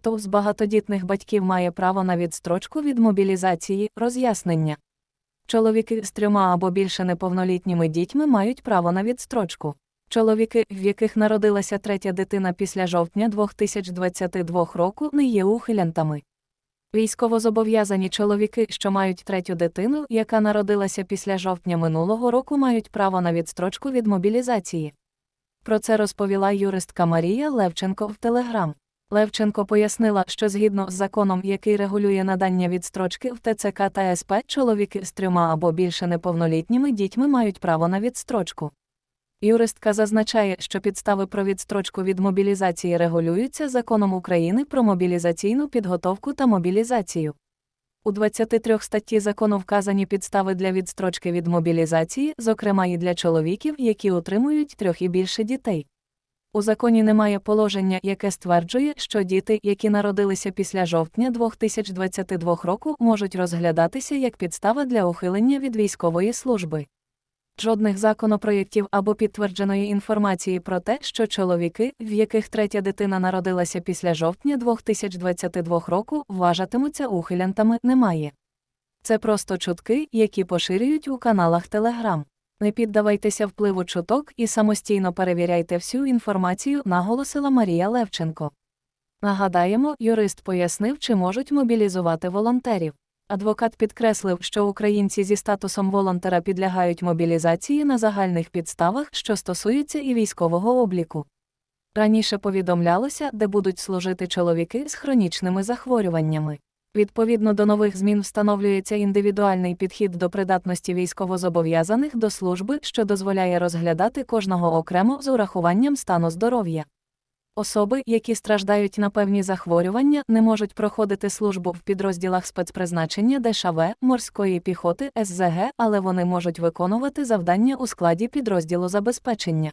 Хто з багатодітних батьків має право на відстрочку від мобілізації, роз'яснення. Чоловіки з трьома або більше неповнолітніми дітьми мають право на відстрочку. Чоловіки, в яких народилася третя дитина після жовтня 2022 року, не є ухилянтами. Військовозобов'язані чоловіки, що мають третю дитину, яка народилася після жовтня минулого року, мають право на відстрочку від мобілізації. Про це розповіла юристка Марія Левченко в Телеграм. Левченко пояснила, що згідно з законом, який регулює надання відстрочки в ТЦК та СП, чоловіки з трьома або більше неповнолітніми дітьми мають право на відстрочку. Юристка зазначає, що підстави про відстрочку від мобілізації регулюються законом України про мобілізаційну підготовку та мобілізацію. У 23 статті закону вказані підстави для відстрочки від мобілізації, зокрема і для чоловіків, які утримують трьох і більше дітей. У законі немає положення, яке стверджує, що діти, які народилися після жовтня 2022 року, можуть розглядатися як підстава для ухилення від військової служби. Жодних законопроєктів або підтвердженої інформації про те, що чоловіки, в яких третя дитина народилася після жовтня 2022 року, вважатимуться ухилянтами, немає. Це просто чутки, які поширюють у каналах Телеграм. Не піддавайтеся впливу чуток і самостійно перевіряйте всю інформацію, наголосила Марія Левченко. Нагадаємо, юрист пояснив, чи можуть мобілізувати волонтерів. Адвокат підкреслив, що українці зі статусом волонтера підлягають мобілізації на загальних підставах, що стосуються і військового обліку. Раніше повідомлялося, де будуть служити чоловіки з хронічними захворюваннями. Відповідно до нових змін встановлюється індивідуальний підхід до придатності військовозобов'язаних до служби, що дозволяє розглядати кожного окремо з урахуванням стану здоров'я. Особи, які страждають на певні захворювання, не можуть проходити службу в підрозділах спецпризначення ДШВ, морської піхоти СЗГ, але вони можуть виконувати завдання у складі підрозділу забезпечення.